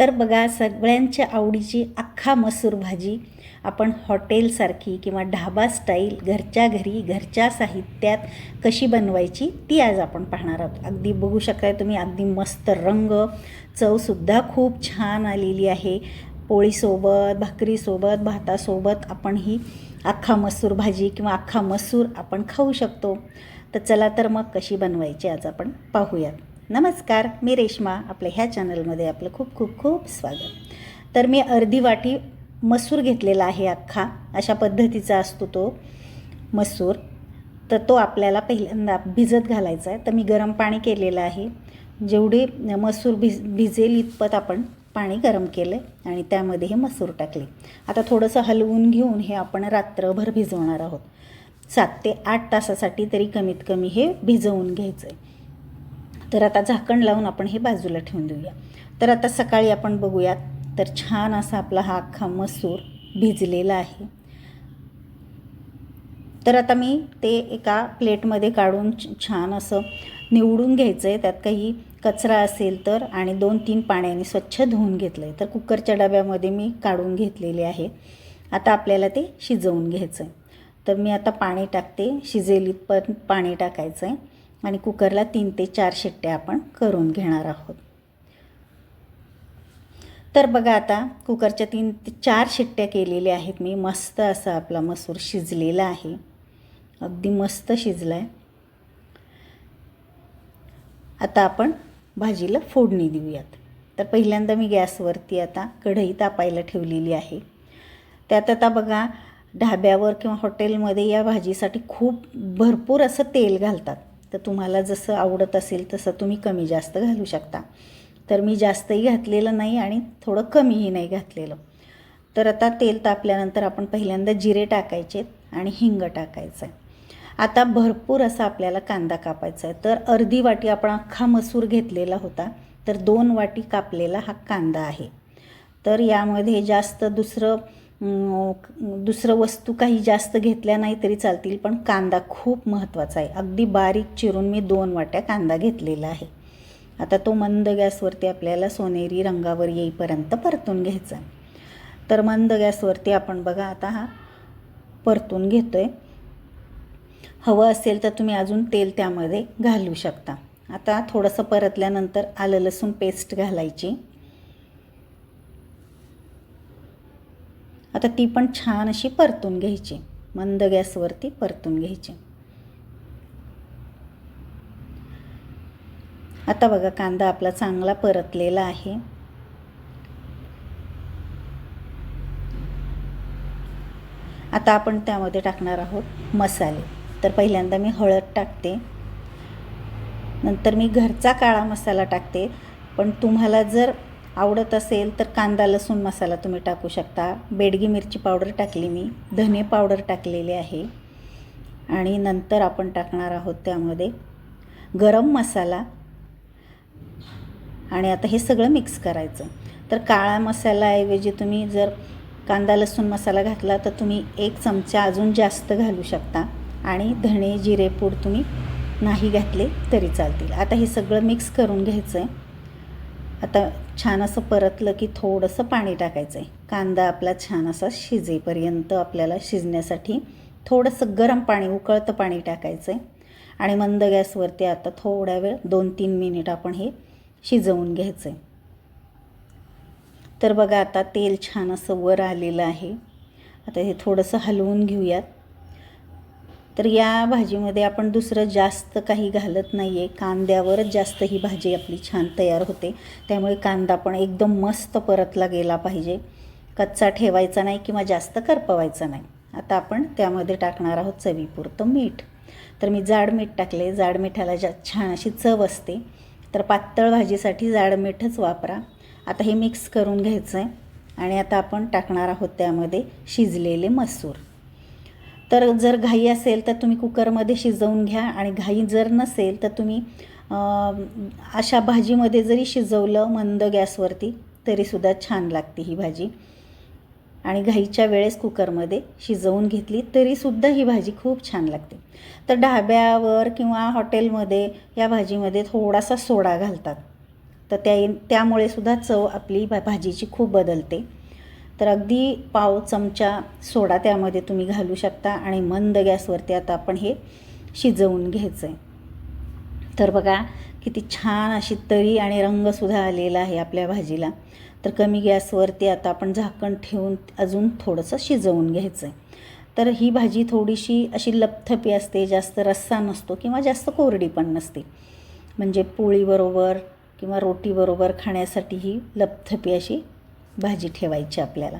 तर बघा सगळ्यांच्या आवडीची अख्खा मसूर भाजी आपण हॉटेलसारखी किंवा ढाबा स्टाईल घरच्या घरी घरच्या साहित्यात कशी बनवायची ती आज आपण पाहणार आहोत. अगदी बघू शकताय तुम्ही अगदी मस्त रंग चवसुद्धा खूप छान आलेली आहे. पोळीसोबत भाकरीसोबत भातासोबत आपण ही अख्खा मसूर भाजी किंवा अख्खा मसूर आपण खाऊ शकतो. तर चला तर मग कशी बनवायची आज आपण पाहूयात. नमस्कार मी रेश्मा. आपल्या ह्या चॅनलमध्ये आपलं खूप खूप खूप स्वागत. तर मी अर्धी वाटी मसूर घेतलेला आहे अख्खा. अशा पद्धतीचा असतो तो मसूर. तर तो आपल्याला पहिल्यांदा भिजत घालायचा आहे. तर मी गरम पाणी केलेलं आहे. जेवढे मसूर भिज भिजेल इतपत आपण पाणी गरम केलं आहे आणि त्यामध्ये हे मसूर टाकले. आता थोडंसं हलवून घेऊन हे आपण रात्रभर भिजवणार आहोत. सात ते आठ तासासाठी तरी कमीत कमी हे भिजवून घ्यायचं आहे तर आता झाकण लावून आपण हे बाजूला ठेवून देऊया. तर आता सकाळी आपण बघूयात तर छान असा आपला हा अख्खा मसूर भिजलेला आहे. तर आता मी ते एका प्लेटमध्ये काढून छान असं निवडून घ्यायचं आहे त्यात काही कचरा असेल तर आणि दोन तीन पाण्याने स्वच्छ धुवून घेतलं आहे तर कुकरच्या डब्यामध्ये मी काढून घेतलेले आहे. आता आपल्याला ते शिजवून घ्यायचं आहे तर मी आता पाणी टाकते. शिजेलीत पण पाणी टाकायचं आहे आणि कुकरला तीन ते चार शिट्ट्या आपण करून घेणार आहोत. तर बघा आता कुकरच्या तीन ते चार शिट्ट्या केलेल्या आहेत. मी मस्त असा आपला मसूर शिजलेला आहे. अगदी मस्त शिजला आहे आता आपण भाजीला फोडणी देऊयात. तर पहिल्यांदा मी गॅसवरती आता कढई तापायला ठेवलेली आहे. त्यात आता बघा ढाब्यावर किंवा हॉटेलमध्ये या भाजीसाठी खूप भरपूर असं तेल घालतात. तर तुम्हाला जसं आवडत असेल तसं तुम्ही कमी जास्त घालू शकता. तर मी जास्तही घातलेलं नाही आणि थोडं कमीही नाही घातलेलं. तर आता तेल तापल्यानंतर आपण पहिल्यांदा जिरे टाकायचे आणि हिंग टाकायचं. आहे आता भरपूर असा आपल्याला कांदा कापायचा आहे. तर अर्धी वाटी आपण अख्खा मसूर घेतलेला होता तर दोन वाटी कापलेला हा कांदा आहे. तर यामध्ये जास्त दुसरं दुसरं वस्तू काही जास्त घेतल्या नाही तरी चालतील पण कांदा खूप महत्त्वाचा आहे. अगदी बारीक चिरून मी दोन वाट्या कांदा घेतलेला आहे. आता तो मंद गॅसवरती आपल्याला सोनेरी रंगावर येईपर्यंत परतून घ्यायचा. तर मंद गॅसवरती आपण बघा आता हा परतून घेतो आहे हवं असेल तर तुम्ही अजून तेल त्यामध्ये घालू शकता. आता थोडंसं परतल्यानंतर आलं लसूण पेस्ट घालायची. आता ती पण छान अशी परतून घ्यायची. मंद गॅसवरती परतून घ्यायची. आता बघा कांदा आपला चांगला परतलेला आहे. आता आपण त्यामध्ये टाकणार आहोत मसाले. तर पहिल्यांदा मी हळद टाकते. नंतर मी घरचा काळा मसाला टाकते. पण तुम्हाला जर आवडत असेल तर कांदा लसूण मसाला तुम्ही टाकू शकता. बेडगी मिरची पावडर टाकली मी. धने पावडर टाकलेले आहे. आणि नंतर आपण टाकणार आहोत त्यामध्ये गरम मसाला. आणि आता हे सगळं मिक्स करायचं. तर काळा मसालाऐवजी तुम्ही जर कांदा लसूण मसाला घातला तर तुम्ही एक चमचा अजून जास्त घालू शकता. आणि धणे जिरेपूड तुम्ही नाही घातले तरी चालतील. आता हे सगळं मिक्स करून घ्यायचं आहे आता छान असं परतलं की थोडंसं पाणी टाकायचं आहे कांदा आपला छान असा शिजेपर्यंत आपल्याला शिजण्यासाठी थोडंसं गरम पाणी उकळतं पाणी टाकायचं आहे आणि मंद गॅसवरती आता थोड्या वेळ दोन तीन मिनिट आपण हे शिजवून घ्यायचं आहे तर बघा आता तेल छान असं वर आलेलं आहे. आता हे थोडंसं हलवून घेऊयात. तर या भाजीमध्ये आपण दुसरं जास्त काही घालत नाही आहे कांद्यावरच जास्त ही भाजी आपली छान तयार होते. त्यामुळे कांदा पण एकदम मस्त परतला गेला पाहिजे. कच्चा ठेवायचा नाही किंवा जास्त करपवायचा नाही. आता आपण त्यामध्ये टाकणार आहोत चवीपुरतं मीठ. तर मी जाड मीठ टाकले. जाड मिठाला जा छान अशी चव असते तर पातळ भाजीसाठी जाड मीठच वापरा. आता हे मिक्स करून घ्यायचं आहे आणि आता आपण टाकणार आहोत त्यामध्ये शिजलेले मसूर. तर जर घाई असेल तर तुम्ही कुकरमध्ये शिजवून घ्या आणि घाई जर नसेल तर तुम्ही अशा भाजीमध्ये जरी शिजवलं मंद गॅसवरती तरीसुद्धा छान लागते ही भाजी. आणि घाईच्या वेळेस कुकरमध्ये शिजवून घेतली तरीसुद्धा ही भाजी खूप छान लागते. तर ढाब्यावर किंवा हॉटेलमध्ये या भाजीमध्ये थोडासा सोडा घालतात. तर त्या त्यामुळे सुद्धा चव आपली भा भाजीची खूप बदलते. तर अगदी पाव चमचा सोडा त्यामध्ये तुम्ही घालू शकता आणि मंद गॅसवरती आता आपण हे शिजवून घ्यायचं आहे तर बघा किती छान अशी तरी आणि रंगसुद्धा आलेला आहे आपल्या भाजीला. तर कमी गॅसवरती आता आपण झाकण ठेवून अजून थोडंसं शिजवून घ्यायचं आहे तर ही भाजी थोडीशी अशी लपथपी असते जास्त रस्सा नसतो किंवा जास्त कोरडी पण नसते. म्हणजे पोळीबरोबर किंवा रोटीबरोबर खाण्यासाठी ही लपथपी अशी भाजी ठेवायची आपल्याला.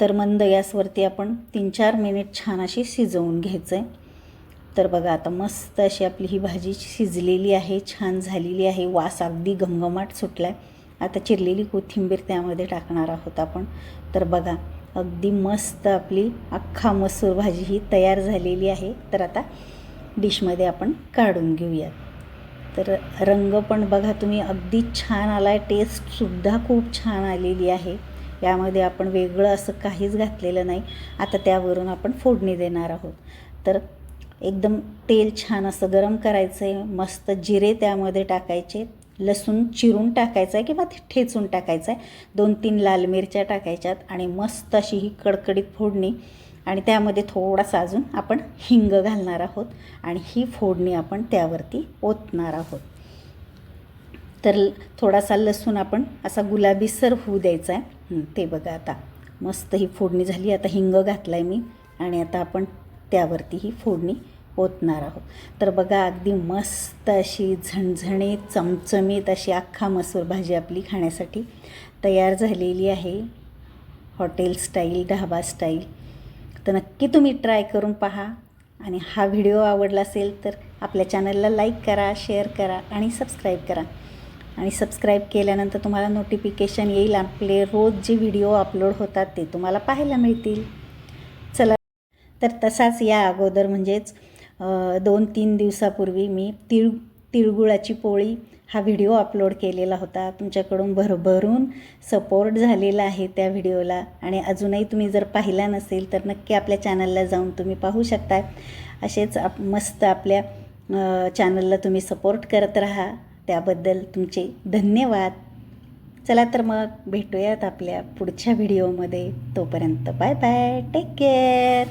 तर मंद गॅसवरती आपण तीन चार मिनिट छान अशी शिजवून घ्यायचं आहे तर बघा आता मस्त अशी आपली ही भाजी शिजलेली आहे छान झालेली आहे. वास अगदी घमघमाट सुटला आहे आता चिरलेली कोथिंबीर त्यामध्ये टाकणार आहोत आपण. तर बघा अगदी मस्त आपली अख्खा मसूर भाजी ही तयार झालेली आहे. तर आता डिशमध्ये आपण काढून घेऊयात. तर रंग पण बघा तुम्ही अगदी छान आला आहे टेस्टसुद्धा खूप छान आलेली आहे. यामध्ये आपण वेगळं असं काहीच घातलेलं नाही. आता त्यावरून आपण फोडणी देणार आहोत. तर एकदम तेल छान असं गरम करायचं आहे मस्त जिरे त्यामध्ये टाकायचे. लसूण चिरून टाकायचं आहे किंवा ठेचून टाकायचं आहे दोन तीन लाल मिरच्या टाकायच्यात आणि मस्त अशी ही कडकडीत फोडणी. आणि त्यामध्ये थोडासा अजून आपण हिंग घालणार आहोत आणि ही फोडणी आपण त्यावरती ओतणार आहोत. तर थोडासा लसूण आपण असा गुलाबीसर होऊ द्यायचा आहे. ते बघा आता. मस्त ही फोडणी झाली. आता हिंग घातला आहे मी आणि आता आपण त्यावरती ही फोडणी ओतणार आहोत. तर बघा अगदी मस्त अशी झणझणीत चमचमीत अशी अख्खा मसूर भाजी आपली खाण्यासाठी तयार झालेली आहे. Hotel style dhaba style. तर नक्की तुम्ही ट्राय करून पहा. आणि हा व्हिडिओ आवडला असेल तर आपल्या चॅनलला लाईक करा शेअर करा आणि सबस्क्राईब करा. आणि सबस्क्राईब केल्यानंतर तुम्हाला नोटिफिकेशन येईल. आपले रोज जे व्हिडिओ अपलोड होतात ते तुम्हाला पाहायला मिळतील. चला तर तसाच या अगोदर म्हणजेच दोन तीन दिवसापूर्वी मी तिळ तिळगुळाची पोळी हा व्हिडिओ अपलोड केलेला होता. तुमच्याकडून भरभरून सपोर्ट झालेला आहे त्या व्हिडिओला. आणि अजूनही तुम्ही जर पाहिला नसेल तर नक्की आपल्या चॅनलला जाऊन तुम्ही पाहू शकता असेच आप मस्त आपल्या चॅनलला तुम्ही सपोर्ट करत राहा. त्याबद्दल तुमचे धन्यवाद. चला तर मग भेटूयात आपल्या पुढच्या व्हिडिओमध्ये. तोपर्यंत बाय बाय. Take care.